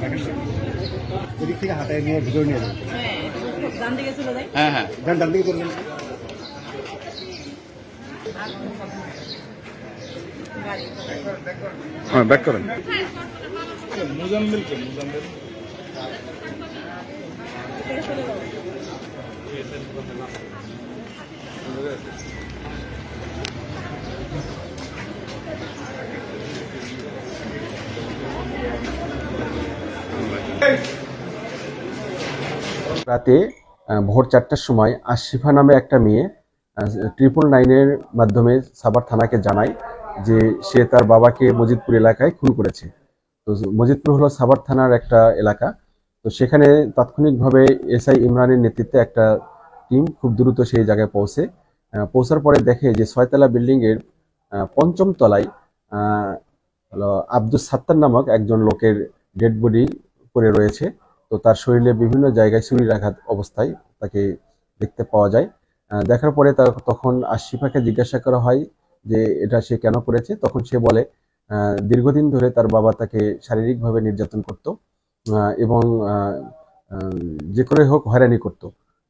এদিক থেকে হাতায় নিয়ে ভিতরে নিয়ে চলে হ্যাঁ হ্যাঁ। ডান দিকে করবেন হ্যাঁ ব্যাক করেন। চলে যাও রাতে ভোর চারটার সময় আশিফা নামে একটা মেয়ে ট্রিপল নাইনের মাধ্যমে সাবার থানাকে জানায় যে সে তার বাবাকে মজিদপুর এলাকায় খুন করেছে। তো মজিদপুর হলো সাবার থানার একটা এলাকা। তো সেখানে তাৎক্ষণিকভাবে এসআই ইমরানের নেতৃত্বে একটা টিম খুব দ্রুত সেই জায়গায় পৌঁছে। পৌঁছার পরে দেখে যে ছয়তলা বিল্ডিংয়ের পঞ্চম তলায় আব্দুল সাত্তার নামক একজন লোকের ডেড বডি পড়ে রয়েছে। তো তার শরীরে বিভিন্ন জায়গায় ছুরির আঘাত অবস্থায় তাকে দেখতে পাওয়া যায়। দেখার পরে তার তখন আশিফাকে জিজ্ঞাসা করা হয় যে, এটা সে কেন করেছে? তখন সে বলে দীর্ঘদিন ধরে তার বাবা তাকে শারীরিকভাবে নির্যাতন করত এবং যে করে হোক হয়রানি করত।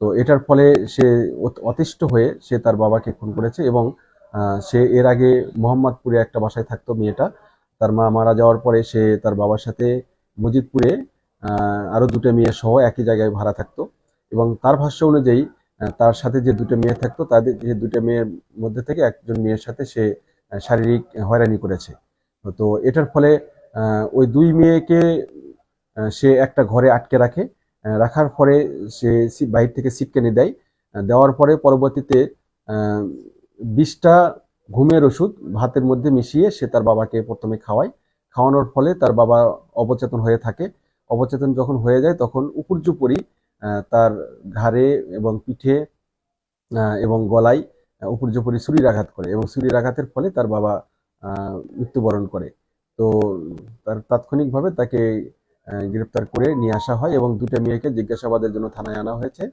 তো এটার ফলে সে অত- অতিষ্ঠ হয়ে সে তার বাবাকে খুন করেছে এবং সে এর আগে মোহাম্মদপুরে একটা বাসায় থাকতো মেয়েটা। তার মা মারা যাওয়ার পরে সে তার বাবার সাথে মজিদপুরে আহ, আরও দুটো মেয়ে সহ একই জায়গায় ভাড়া থাকতো। এবং তার ভাষ্য অনুযায়ী তার সাথে যে দুটো মেয়ে থাকতো তাদের যে দুটো মেয়ের মধ্যে থেকে একজন মেয়ের সাথে সে শারীরিক হয়রানি করেছে। তো এটার ফলে ওই দুই মেয়েকে সে একটা ঘরে আটকে রাখে। রাখার পরে সে বাইরে থেকে সিটকেনি দেয়। দেওয়ার পরে পরবর্তীতে বিষটা ঘুমের ওষুধ ভাতের মধ্যে মিশিয়ে সে তার বাবাকে প্রথমে খাওয়ায়। খাওয়ানোর ফলে তার বাবা অবচেতন হয়ে থাকে। অবচেতন যখন হয়ে যায়, তখন উপর্যুপরি তার ঘাড়ে এবং পিঠে এবং গলায় উপর্যুপরি ছুরির আঘাত করে এবং ছুরির আঘাতের ফলে তার বাবা মৃত্যুবরণ করে। তো তার তাৎক্ষণিকভাবে তাকে গ্রেপ্তার করে নিয়ে আসা হয় এবং দুটো মেয়েকে জিজ্ঞাসাবাদের জন্য থানায় আনা হয়েছে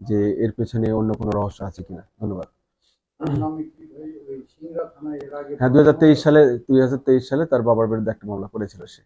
যে এর পেছনে অন্য কোনো রহস্য আছে কিনা। ধন্যবাদ। হ্যাঁ দুই হাজার তেইশ সালে, দুই হাজার তেইশ সালে তার বাবার বিরুদ্ধে একটা মামলা করেছিল সে।